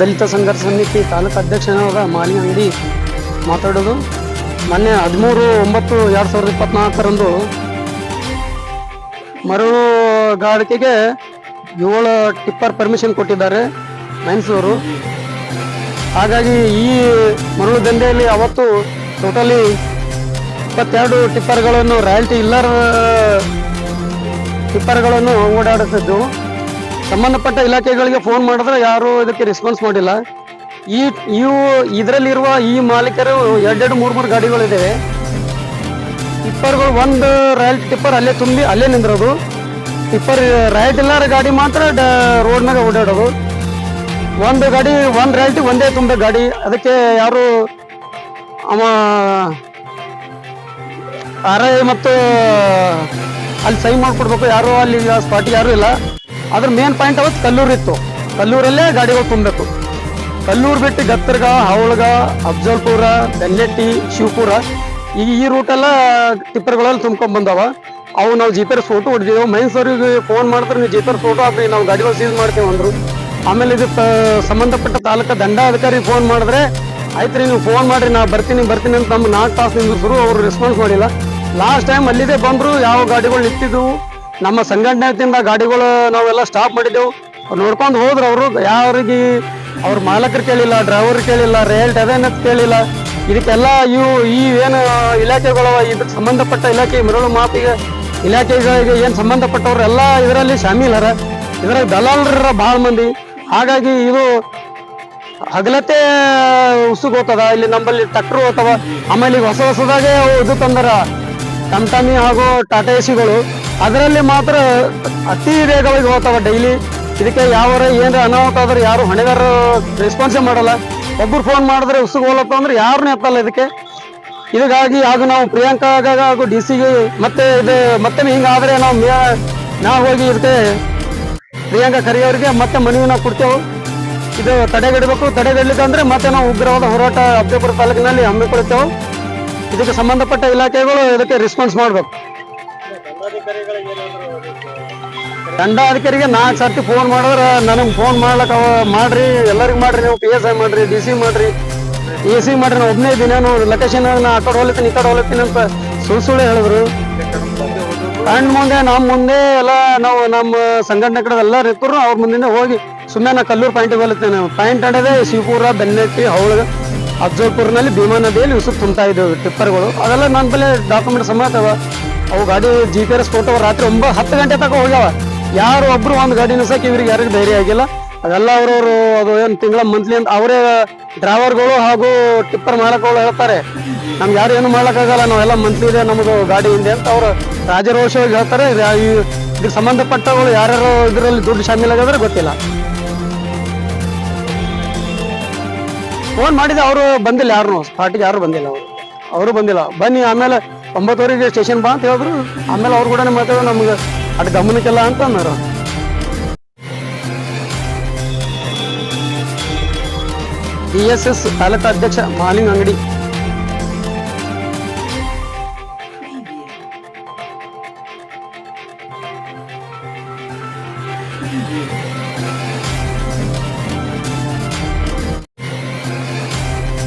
ದಲಿತ ಸಂಘರ್ಷ ಸಮಿತಿ ತಾಲೂಕು ಅಧ್ಯಕ್ಷನಾದ ಮಾಲಿ ಅಂಗಡಿ ಮಾತಾಡೋದು. ಮೊನ್ನೆ ಹದಿಮೂರು, ಒಂಬತ್ತು, ಎರಡು ಸಾವಿರದ ಇಪ್ಪತ್ನಾಲ್ಕರಂದು ಮರಳು ಗಾಡಿಕೆಗೆ ಏಳು ಟಿಪ್ಪರ್ ಪರ್ಮಿಷನ್ ಕೊಟ್ಟಿದ್ದಾರೆ ಮೈನ್ಸೂರು ಹಾಗಾಗಿ ಈ ಮರಳು ದಂಧೆಯಲ್ಲಿ ಅವತ್ತು ಟೋಟಲಿ ಇಪ್ಪತ್ತೆರಡು ಟಿಪ್ಪರ್ಗಳನ್ನು ರಾಯಲ್ಟಿ ಇಲ್ಲರ ಟಿಪ್ಪರ್ಗಳನ್ನು ಓಡಾಡುತ್ತಿದ್ದು ಸಂಬಂಧಪಟ್ಟ ಇಲಾಖೆಗಳಿಗೆ ಫೋನ್ ಮಾಡಿದ್ರೆ ಯಾರು ಇದಕ್ಕೆ ರೆಸ್ಪಾನ್ಸ್ ಮಾಡಿಲ್ಲ. ಈ, ಇವು ಇದರಲ್ಲಿರುವ ಈ ಮಾಲೀಕರು ಎರಡೆರಡು, ಮೂರು ಮೂರು ಗಾಡಿಗಳಿದ್ದಾವೆ ಟಿಪ್ಪರ್ಗಳು ಒಂದು ರಾಯಲ್ ಟಿಪ್ಪರ್ ಅಲ್ಲೇ ತುಂಬಿ ಅಲ್ಲೇ ನಿಂದಿರೋದು. ಟಿಪ್ಪರ್ ರೈಟ್ ಇಲ್ಲಾರ ಗಾಡಿ ಮಾತ್ರ ರೋಡ್ ಮೇಲೆ ಓಡಾಡೋದು. ಒಂದು ಗಾಡಿ, ಒಂದು ರೈಲ್ಟಿ ಒಂದೇ ತುಂಬ ಗಾಡಿ. ಅದಕ್ಕೆ ಯಾರು ಅವ ಆರ್ ಐ ಮತ್ತು ಅಲ್ಲಿ ಸೈನ್ ಮಾಡಿಕೊಡ್ಬೇಕು. ಯಾರು ಅಲ್ಲಿ ಸ್ಪಾಟಿ ಯಾರು ಇಲ್ಲ. ಅದ್ರ ಮೇನ್ ಪಾಯಿಂಟ್ ಅವತ್ತು ಕಲ್ಲೂರು ಇತ್ತು. ಕಲ್ಲೂರಲ್ಲೇ ಗಾಡಿಗಳು ತುಂಬಬೇಕು. ಕಲ್ಲೂರು ಬಿಟ್ಟು ಗತ್ತರ್ಗ, ಹವಳಗ, ಅಫ್ಜಲ್ಪುರ ಬೆನ್ನೆಟ್ಟಿ ಶಿವಪುರ, ಈಗ ಈ ರೂಟೆಲ್ಲ ಟಿಪ್ಪರ್ಗಳಲ್ಲಿ ತುಂಬ್ಕೊಂಡ್ ಬಂದವ. ಅವು ನಾವು ಜೀಪರ್ ಫೋಟೋ ಹೊಡೆದಿದ್ದೆವು ಮೈನ್ಸವ್ರಿಗೆ ಫೋನ್ ಮಾಡಿದ್ರೆ, ನೀವು ಜೀಪರ್ ಫೋಟೋ ಹಾಕಿ ನಾವು ಗಾಡಿಗಳು ಸೀಸ್ ಮಾಡ್ತೇವೆ ಅಂದರು. ಆಮೇಲೆ ಇದು ಸಂಬಂಧಪಟ್ಟ ತಾಲೂಕು ದಂಡಾಧಿಕಾರಿ ಫೋನ್ ಮಾಡಿದ್ರೆ ಆಯ್ತು ರೀ ನೀವು ಫೋನ್ ಮಾಡ್ರಿ, ನಾ ಬರ್ತೀನಿ ಬರ್ತೀನಿ ಅಂತ ನಮ್ಮ ನಾಲ್ಕು ತಾಸು ನಿಂದಿಸಿದ್ರು ಅವರು ರೆಸ್ಪಾನ್ಸ್ ಮಾಡಿಲ್ಲ. ಲಾಸ್ಟ್ ಟೈಮ್ ಅಲ್ಲಿದೆ ಬಂದ್ರು, ಯಾವ ಗಾಡಿಗಳು ನಿಂತಿದ್ವು ನಮ್ಮ ಸಂಘಟನೆ ವತಿಯಿಂದ ಗಾಡಿಗಳು ನಾವೆಲ್ಲ ಸ್ಟಾಪ್ ಮಾಡಿದ್ದೆವು. ನೋಡ್ಕೊಂಡು ಹೋದ್ರು ಅವರು, ಯಾರಿಗೆ ಅವ್ರ ಮಾಲಕರು ಕೇಳಿಲ್ಲ ಡ್ರೈವರ್ ಕೇಳಿಲ್ಲ ರೇಲ್ ಅದೇನಂತ ಕೇಳಿಲ್ಲ. ಇದಕ್ಕೆಲ್ಲ ಇವು, ಈ ಏನು ಇಲಾಖೆಗಳು, ಇದಕ್ಕೆ ಸಂಬಂಧಪಟ್ಟ ಇಲಾಖೆ, ಮರಳು ಮಾತಿಗೆ ಇಲಾಖೆಗಳಿಗೆ ಏನು ಸಂಬಂಧಪಟ್ಟವ್ರು ಎಲ್ಲ ಇದರಲ್ಲಿ ಶಾಮೀಲರ. ಇದರಲ್ಲಿ ದಲಾಲರ ಭಾಳ ಮಂದಿ. ಹಾಗಾಗಿ ಇದು ಹಗಲತ್ತೆ ಉಸುಗೋತದ ಇಲ್ಲಿ ನಮ್ಮಲ್ಲಿ ಟ್ರಕ್ಟರ್ ಹೋಗ್ತವ. ಆಮೇಲೆ ಈಗ ಹೊಸ ಹೊಸದಾಗೆ ಇದು ತಂದರ. ಟಮ್ ಟಮಿ ಹಾಗೂ ಟಾಟಾ ಎಸಿಗಳು. ಅದರಲ್ಲಿ ಮಾತ್ರ ಅತಿ ವೇಗವಾಗಿ ಹೋಗ್ತಾವೆ ಡೈಲಿ ಇದಕ್ಕೆ ಯಾವರ ಏನಾರ ಅನಾಹುತ ಆದ್ರೆ ಯಾರು ಹೊಣೆಗಾರರು ರೆಸ್ಪಾನ್ಸೇ ಮಾಡಲ್ಲ. ಒಬ್ಬರು ಫೋನ್ ಮಾಡಿದ್ರೆ ಉಸುಗ್ ಹೋಲತ್ತ ಅಂದ್ರೆ ಯಾರನ್ನೂ ಎತ್ತಲ್ಲ ಇದಕ್ಕೆ. ಇದಕ್ಕಾಗಿ ಹಾಗೂ ನಾವು ಪ್ರಿಯಾಂಕಾಗ ಹಾಗೂ ಡಿ ಸಿಗೆ ಮತ್ತೆ ಇದು ಮತ್ತೆ ಹಿಂಗಾದ್ರೆ ನಾವು ನಾವು ಹೋಗಿ ಇದಕ್ಕೆ ಪ್ರಿಯಾಂಕಾ ಖರ್ಗೆ ಅವರಿಗೆ ಮತ್ತೆ ಮನವಿ ನಾವು ಕೊಡ್ತೇವೆ. ಇದು ತಡೆಗಿಡಬೇಕು. ತಡೆಗಟ್ಟಲಿಕ್ಕಂದ್ರೆ ಮತ್ತೆ ನಾವು ಉಗ್ರವಾದ ಹೋರಾಟ ಅಬ್ಜಾಪುರ ತಾಲೂಕಿನಲ್ಲಿ ಹಮ್ಮಿಕೊಳ್ತೇವೆ. ಇದಕ್ಕೆ ಸಂಬಂಧಪಟ್ಟ ಇಲಾಖೆಗಳು ಇದಕ್ಕೆ ರೆಸ್ಪಾನ್ಸ್ ಮಾಡಬೇಕು. ದಂಡಾಧಿಕಾರಿಗೆ ನಾಲ್ಕು ಸರ್ತಿ ಫೋನ್ ಮಾಡಿದ್ರೆ ನನಗೆ ಫೋನ್ ಮಾಡ್ಲಕ್ಕ ಮಾಡ್ರಿ, ಎಲ್ಲರಿಗೂ ಮಾಡ್ರಿ ನೀವು ಪಿ ಎಸ್ ಐ ಮಾಡ್ರಿ ಡಿ ಸಿ ಮಾಡ್ರಿ. ಎ ಸಿ ಮಾಡ್ರಿ ನಾ ಒಬ್ಬನೇ ದಿನ ಲೊಕೇಶನ್ ನಾ ಆ ಕಡೆ ಹೋಗ್ಲತ್ತೀನಿ, ಈ ಕಡೆ ಹೋಗ್ಲತ್ತೀನಿ ಅಂತ ಸುಳ್ಳು ಸುಳ್ಳು ಹೇಳಿದ್ರು. ಅಂಡ್ ಮುಂದೆ ನಮ್ಮ ಮುಂದೆ ಎಲ್ಲ ನಾವು ನಮ್ಮ ಸಂಘಟನೆ ಕಡೆ ಎಲ್ಲ ಇರ್ತರು ಅವ್ರ ಮುಂದೆ ಹೋಗಿ ಸುಮ್ಮನೆ ನಾ ಕಲ್ಲೂರು ಪಾಯಿಂಟ್ ಹೋಗ್ಲತ್ತೇನೆ ಪಾಯಿಂಟ್ ಅಂಡದೆ ಶಿವಪುರ ಬೆನ್ನೆಟ್ಟಿ ಹವಳಗ ಅಫ್ಜಲ್ಪುರ್ನಲ್ಲಿ ಭೀಮಾ ನದಿಯಲ್ಲಿ ಉಸುಕ್ ತುಂಬ್ತಾ ಇದ್ದವು, ಟಿಪ್ಪರ್ಗಳು. ಅದೆಲ್ಲ ನನ್ನ ಬಳಿ ಡಾಕ್ಯುಮೆಂಟ್ ಸಮೇತ ಅವ ಗಾಡಿ ಜಿ ಪಿ ಎಸ್ ಫೋಟೋ ರಾತ್ರಿ ಒಂಬತ್ತು ಹತ್ತು ಗಂಟೆ ತನಕ ಹೋಗ್ಯಾವ. ಯಾರು ಒಬ್ರು ಒಂದು ಗಾಡಿ ನಿಲ್ಸಕ್ಕೆ ಇವ್ರಿಗೆ ಯಾರಿಗೂ ಧೈರ್ಯ ಆಗಿಲ್ಲ. ಅದೆಲ್ಲ ಅವ್ರವ್ರು ಅದು ಏನು ತಿಂಗಳ ಮಂತ್ಲಿ ಅಂತ ಅವರೇ ಡ್ರೈವರ್ಗಳು ಹಾಗೂ ಟಿಪ್ಪರ್ ಮಾಲಕಗಳು ಹೇಳ್ತಾರೆ. ನಮ್ಗೆ ಯಾರು ಏನು ಮಾಡೋಕ್ಕಾಗಲ್ಲ ನಾವೆಲ್ಲ ಮಂತ್ಲಿ ಇದೆ ನಮ್ಮದು ಗಾಡಿ ಇದೆ ಅಂತ ಅವರು ರಾಜರೋಷವಾಗಿ ಹೇಳ್ತಾರೆ. ಇದ್ರ ಸಂಬಂಧಪಟ್ಟಗಳು ಯಾರ್ಯಾರು ಇದರಲ್ಲಿ ದುಡ್ಡು ಶಾಮೀಲಾಗಿದ್ರೆ ಗೊತ್ತಿಲ್ಲ. ಫೋನ್ ಮಾಡಿದೆ ಅವರು ಬಂದಿಲ್ಲ ಯಾರು ಸ್ಪಾಟಿಗೆ ಯಾರು ಬಂದಿಲ್ಲ ಅವರು. ಅವರು ಬಂದಿಲ್ಲ. ಬನ್ನಿ ಆಮೇಲೆ ಒಂಬತ್ತುವರೆಗೆ ಸ್ಟೇಷನ್ ಬಾ ಅಂತ ಹೇಳಿದ್ರು ಆಮೇಲೆ ಅವ್ರು ಕೂಡ ಮಾತಾಡೋ ನಮ್ಗೆ ಅದು ಗಮನಕ್ಕೆಲ್ಲ ಅಂತ ಅಂದರು ಬಿ ಎಸ್ ಎಸ್ ತಾಲೂಕು ಅಧ್ಯಕ್ಷ ಮಾಲಿಂಗ್ ಅಂಗಡಿ